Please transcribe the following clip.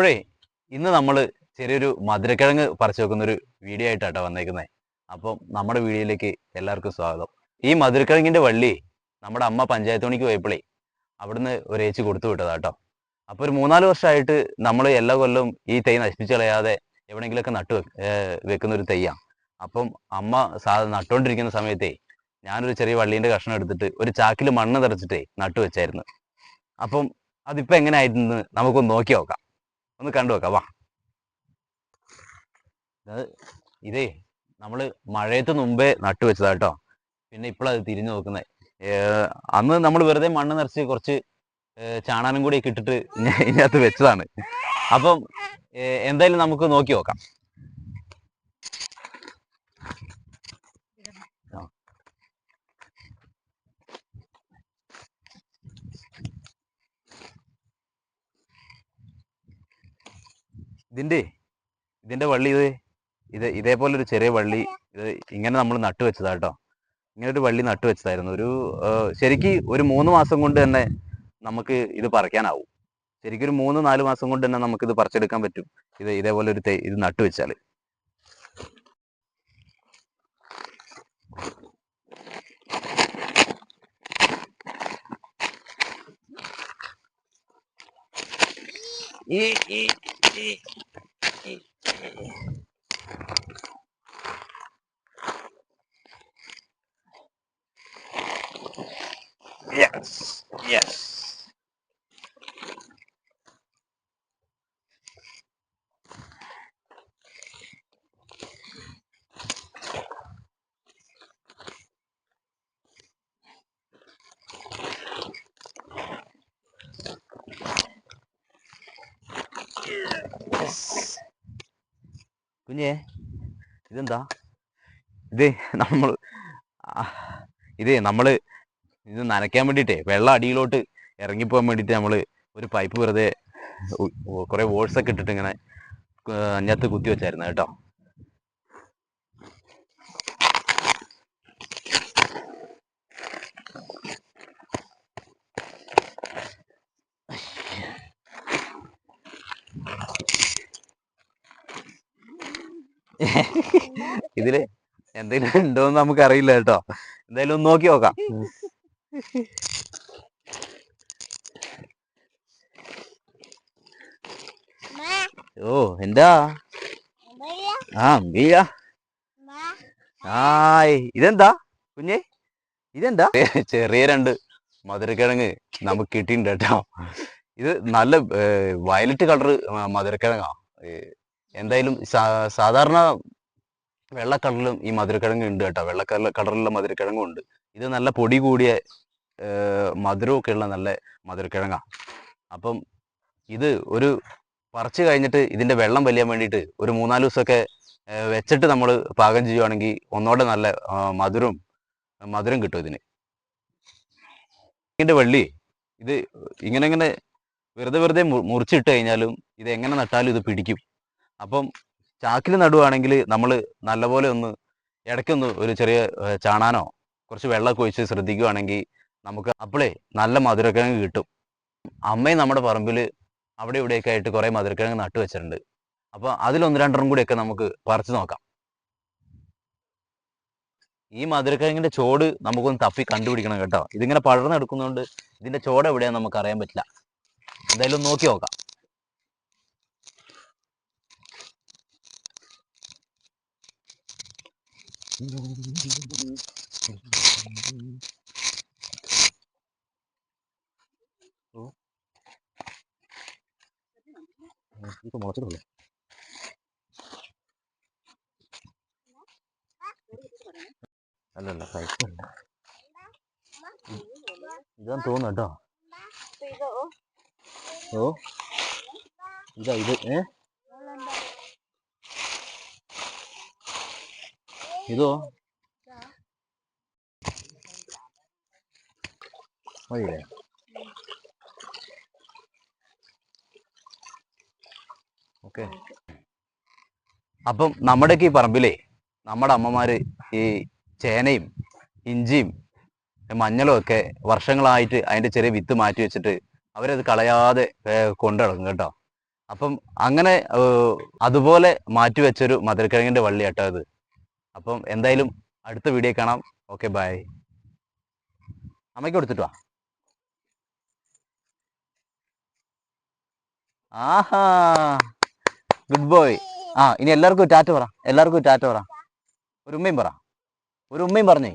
അപ്പോഴേ ഇന്ന് നമ്മൾ ചെറിയൊരു മധുരക്കിഴങ്ങ് പറിച്ചു വെക്കുന്ന ഒരു വീഡിയോ ആയിട്ടാട്ടോ വന്നേക്കുന്നത് അപ്പം നമ്മുടെ വീഡിയോയിലേക്ക് എല്ലാവർക്കും സ്വാഗതം. ഈ മധുരക്കിഴങ്ങിന്റെ വള്ളി നമ്മുടെ അമ്മ പഞ്ചായത്ത് പണിക്ക് പോയപ്പോഴേ അവിടുന്ന് ഒരു ഏച്ചി കൊടുത്തു വിട്ടതാട്ടോ. അപ്പോൾ ഒരു മൂന്നാൽ വർഷമായിട്ട് നമ്മൾ എല്ലാ കൊല്ലവും ഈ തൈ നശിപ്പിച്ച് കളയാതെ എവിടെയെങ്കിലുമൊക്കെ നട്ടു വെക്കുന്ന ഒരു തൈയാണ് അപ്പം അമ്മ സാ നട്ടുകൊണ്ടിരിക്കുന്ന സമയത്തേ ഞാനൊരു ചെറിയ വള്ളീന്റെ കഷ്ണം എടുത്തിട്ട് ഒരു ചാക്കിൽ മണ്ണ് നിറച്ചിട്ടേ നട്ടു വെച്ചായിരുന്നു. അപ്പം അതിപ്പോൾ എങ്ങനെ ആയിരുന്നു നമുക്കൊന്ന് നോക്കി നോക്കാം. ഒന്ന് കണ്ടു വെക്കാം വാ. ഇത് നമ്മൾ മഴയത്ത് മുമ്പേ നട്ടു വെച്ചതാ കേട്ടോ പിന്നെ ഇപ്പോഴത് തിരിഞ്ഞു നോക്കുന്നത് അന്ന് നമ്മൾ വെറുതെ മണ്ണ് നിറച്ച് കുറച്ച് ചാണാനും കൂടി ഒക്കെ ഇട്ടിട്ട് ഇതിനകത്ത് വെച്ചതാണ്. അപ്പം എന്തായാലും നമുക്ക് നോക്കി നോക്കാം. ഇതിന്റെ ഇതിന്റെ വള്ളി ഇത് ഇത് ഇതേപോലെ ഒരു ചെറിയ വള്ളി ഇത് ഇങ്ങനെ നമ്മൾ നട്ടു വെച്ചതാ കേട്ടോ ഇങ്ങനെ ഒരു വള്ളി നട്ടു വെച്ചതായിരുന്നു. ഒരു ശരിക്ക് ഒരു മൂന്ന് മാസം കൊണ്ട് തന്നെ നമുക്ക് ഇത് പറിക്കാനാവും. ശരിക്കും ഒരു മൂന്ന് നാല് മാസം കൊണ്ട് തന്നെ നമുക്ക് ഇത് പറിച്ചെടുക്കാൻ പറ്റും. ഇത് ഇതേപോലെ ഒരു ഇത് നട്ടു വെച്ചാൽ ഈ ഈ Yes, yes. കുഞ്ഞേ ഇതെന്താ? ഇത് നമ്മൾ ഇതേ നമ്മൾ ഇത് നനയ്ക്കാൻ വേണ്ടിയിട്ടേ വെള്ളം അടിയിലോട്ട് ഇറങ്ങിപ്പോകാൻ വേണ്ടിയിട്ട് നമ്മൾ ഒരു പൈപ്പ് വെറുതെ കുറേ ഒക്കെ ഇട്ടിട്ട് ഇങ്ങനെ അതിനകത്ത് കുത്തി വെച്ചായിരുന്നു കേട്ടോ. ഇതിൽ എന്തെങ്കിലും ഉണ്ടോന്ന് നമുക്ക് അറിയില്ല കേട്ടോ. എന്തായാലും ഒന്ന് നോക്കി നോക്കാം. ഓ എന്താ? ആ അമ്പിയ ആയ് ഇതെന്താ? കുഞ്ഞെ ഇതെന്താ? ചെറിയ രണ്ട് മധുരക്കിഴങ്ങ് നമുക്ക് കിട്ടിയിട്ടുണ്ട് കേട്ടോ. ഇത് നല്ല വയലറ്റ് കളർ മധുരക്കിഴങ്ങാ. എന്തായാലും സാധാരണ വെള്ളക്കടലും ഈ മധുരക്കിഴങ്ങ് ഉണ്ട് കേട്ടോ. വെള്ളക്കടല കടലുള്ള മധുരക്കിഴങ്ങും ഉണ്ട്. ഇത് നല്ല പൊടി കൂടിയ മധുരമൊക്കെ ഉള്ള നല്ല മധുരക്കിഴങ്ങാ. അപ്പം ഇത് ഒരു പറിച്ച് കഴിഞ്ഞിട്ട് ഇതിന്റെ വെള്ളം വലിയാൻ വേണ്ടിയിട്ട് ഒരു മൂന്നാൽ ദിവസമൊക്കെ വെച്ചിട്ട് നമ്മൾ പാകം ചെയ്യുവാണെങ്കിൽ ഒന്നോടെ നല്ല മധുരം മധുരം കിട്ടും ഇതിന്. ഇതിന്റെ വള്ളി ഇത് ഇങ്ങനെ ഇങ്ങനെ വെറുതെ വെറുതെ മുറിച്ചിട്ട് കഴിഞ്ഞാലും ഇത് എങ്ങനെ നട്ടാലും ഇത് പിടിക്കും. അപ്പം ചാക്കിൽ നടുവാണെങ്കിൽ നമ്മൾ നല്ലപോലെ ഒന്ന് ഇടയ്ക്കൊന്ന് ഒരു ചെറിയ ചാണാനോ കുറച്ച് വെള്ളമൊക്കെ ഒഴിച്ച് ശ്രദ്ധിക്കുകയാണെങ്കിൽ നമുക്ക് അപ്പോഴേ നല്ല മധുരക്കിഴങ്ങ് കിട്ടും. അമ്മയും നമ്മുടെ പറമ്പിൽ അവിടെ ഇവിടെയൊക്കെ ആയിട്ട് കുറേ മധുരക്കിഴങ്ങ് നട്ടു വെച്ചിട്ടുണ്ട്. അപ്പോൾ അതിലൊന്ന് രണ്ടെണ്ണം കൂടിയൊക്കെ നമുക്ക് പറിച്ചു നോക്കാം. ഈ മധുരക്കിഴങ്ങിന്റെ ചോട് നമുക്കൊന്ന് തപ്പി കണ്ടുപിടിക്കണം കേട്ടോ. ഇതിങ്ങനെ പടർന്നെടുക്കുന്നതുകൊണ്ട് ഇതിന്റെ ചോട് എവിടെയാണെന്ന് നമുക്ക് അറിയാൻ പറ്റില്ല. എന്തായാലും നോക്കി നോക്കി. നോക്കാം ഇത് മുളച്ചിട്ടുള്ളൂ അല്ലല്ല കഴിച്ചല്ല ഇതാന്ന് തോന്നുന്നു കേട്ടോ ഓ ഇതാ ഇത് ഏ ഇതോ ಒಳ್ಳೆ ഓക്കെ അപ്പം നമ്മുടെയൊക്കെ ഈ പറമ്പിലേ നമ്മുടെ അമ്മമാര് ഈ ചേനയും ഇഞ്ചിയും മഞ്ഞളും ഒക്കെ വർഷങ്ങളായിട്ട് അതിന്റെ ചെറിയ വിത്ത് മാറ്റി വെച്ചിട്ട് അവരത് കളയാതെ കൊണ്ടു കേട്ടോ. അപ്പം അങ്ങനെ അതുപോലെ മാറ്റി വെച്ചൊരു മധുരക്കിഴങ്ങിന്റെ വള്ളി കേട്ടോ ഇത്. അപ്പം എന്തായാലും അടുത്ത വീഡിയോ കാണാം. ഓക്കെ ബൈ അമ്മയ്ക്ക് കൊടുത്തിട്ട്? വാ ആഹാ. ഗുഡ് ബോയ് ആ ഇനി എല്ലാവർക്കും ടാറ്റ പറ. എല്ലാവർക്കും ടാറ്റ പറ. ഒരു ഉമ്മയും പറ. ഒരു ഉമ്മയും പറഞ്ഞേ.